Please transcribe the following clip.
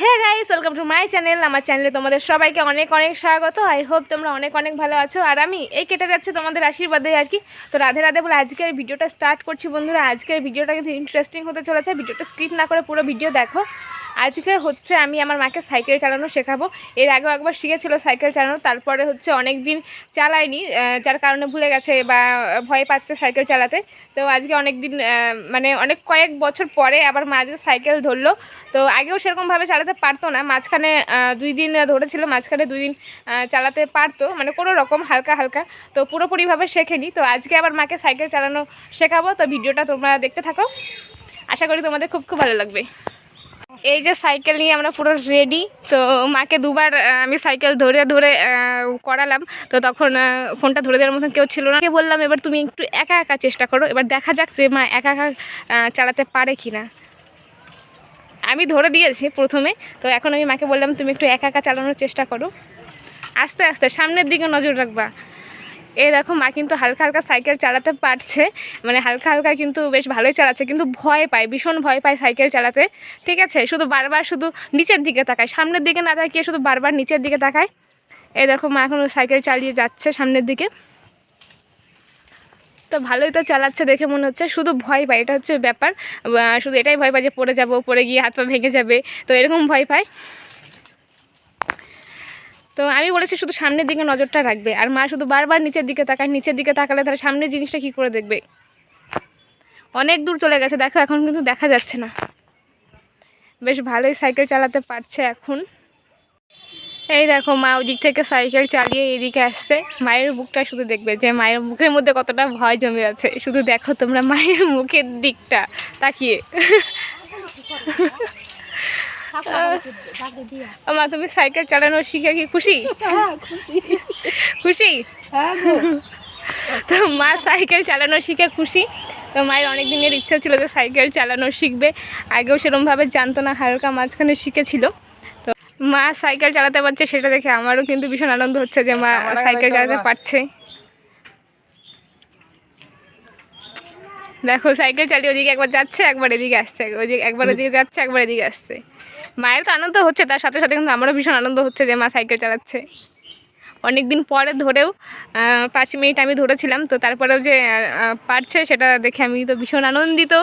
Hey guys welcome to my channel আমার চ্যানেলে তোমাদের সবাইকে অনেক অনেক স্বাগত। আই হোপ তোমরা অনেক অনেক ভালো আছো। আর আমি এই কেটে যাচ্ছে তোমাদের আশীর্বাদে আর কি। তো রাধে রাধে বলে আজকের ভিডিওটা স্টার্ট করছি বন্ধুরা। আজকের ভিডিওটা কিন্তু ইন্টারেস্টিং হতে চলেছে। ভিডিওটা স্কিপ না করে পুরো ভিডিও দেখো। আজকে হচ্ছে আমি আমার মাকে সাইকেল চালানো শেখাবো। এর আগেও একবার শিখেছিল সাইকেল চালানো, তারপরে হচ্ছে অনেক দিন চালায়নি যার কারণে ভুলে গেছে বা ভয় পাচ্ছে সাইকেল চালাতে। তো আজকে অনেক দিন মানে অনেক কয়েক বছর পরে আবার মা যে সাইকেল ধরলো। তো আগেও সেরকমভাবে চালাতে পারতো না, মাঝখানে দুই দিন ধরেছিল, মাঝখানে দুই দিন চালাতে পারতো। মানে কোনো রকম হালকা হালকা, তো পুরোপুরিভাবে শেখেনি। তো আজকে আবার মাকে সাইকেল চালানো শেখাবো। তো ভিডিওটা তোমরা দেখতে থাকো। আশা করি তোমাদের খুব খুব ভালো লাগবে। এই যে সাইকেল নিয়ে আমরা পুরো রেডি তো মাকে দুবার আমি সাইকেল ধরে ধরে করালাম। তো তখন ফোনটা ধরে দেওয়ার মতন কেউ ছিল না। বললাম, এবার তুমি একটু একা একা চেষ্টা করো। এবার দেখা যাক যে মা একা একা চালাতে পারে কি না আমি ধরে দিয়েছি প্রথমে। তো এখন আমি মাকে বললাম, তুমি একটু একা একা চালানোর চেষ্টা করো। আস্তে আস্তে, সামনের দিকে নজর রাখবা। এই দেখো মা কিন্তু হালকা হালকা সাইকেল চালাতে পারছে। মানে হালকা হালকা কিন্তু বেশ ভালোই চালাচ্ছে, কিন্তু ভয় পায়, ভীষণ ভয় পায় সাইকেল চালাতে। ঠিক আছে? শুধু বারবার শুধু নিচের দিকে তাকায়, সামনের দিকে না তাকিয়ে শুধু বারবার নিচের দিকে তাকায়। এই দেখো মা এখন সাইকেল চালিয়ে যাচ্ছে সামনের দিকে। তো ভালোই তো চালাচ্ছে দেখে মনে হচ্ছে, শুধু ভয় পায়, এটা হচ্ছে ব্যাপার। শুধু এটাই ভয় পায় যে পড়ে যাব, পড়ে গিয়ে হাত পা ভেঙে যাবে, তো এরকম ভয় পায়। তো আমি বলেছি শুধু সামনের দিকে নজরটা রাখবে। আর মা শুধু বারবার নিচের দিকে তাকায়, নিচের দিকে তাকালে তাহলে সামনের জিনিসটা কী করে দেখবে? অনেক দূর চলে গেছে, দেখো এখন কিন্তু দেখা যাচ্ছে না। বেশ ভালোই সাইকেল চালাতে পারছে এখন। এই দেখো মা ওই দিক থেকে সাইকেল চালিয়ে এদিকে আসছে। মায়ের মুখটা শুধু দেখবে যে মায়ের মুখের মধ্যে কতটা ভয় জমে আছে। শুধু দেখো তোমরা মায়ের মুখের দিকটা তাকিয়ে। মা তুমি সাইকেল চালানো শিখে কি খুশি? খুশি। তো মা সাইকেল চালানো শিখে খুশি। তো মায়ের অনেক দিনের ইচ্ছা ছিল যে সাইকেল চালানো শিখবে। আগেও সেরকমভাবে জানতো না হালকা মাঝখানে শিখেছিল। তো মা সাইকেল চালাতে পারছে সেটা দেখে আমারও কিন্তু ভীষণ আনন্দ হচ্ছে যে মা সাইকেল চালাতে পারছে। দেখো সাইকেল চালিয়ে ওদিকে একবার যাচ্ছে একবার এদিকে আসছে ওদিকে একবার ওদিকে যাচ্ছে একবার এদিকে আসছে। মায়ের তো আনন্দ হচ্ছে, তার সাথে সাথে কিন্তু আমারও ভীষণ আনন্দ হচ্ছে যে মা সাইকেল চালাচ্ছে। অনেক দিন পরে ধরেও পাঁচ মিনিট আমি ধরেছিলাম, তো তারপরেও যে পারছে সেটা দেখে আমি তো ভীষণ আনন্দিত।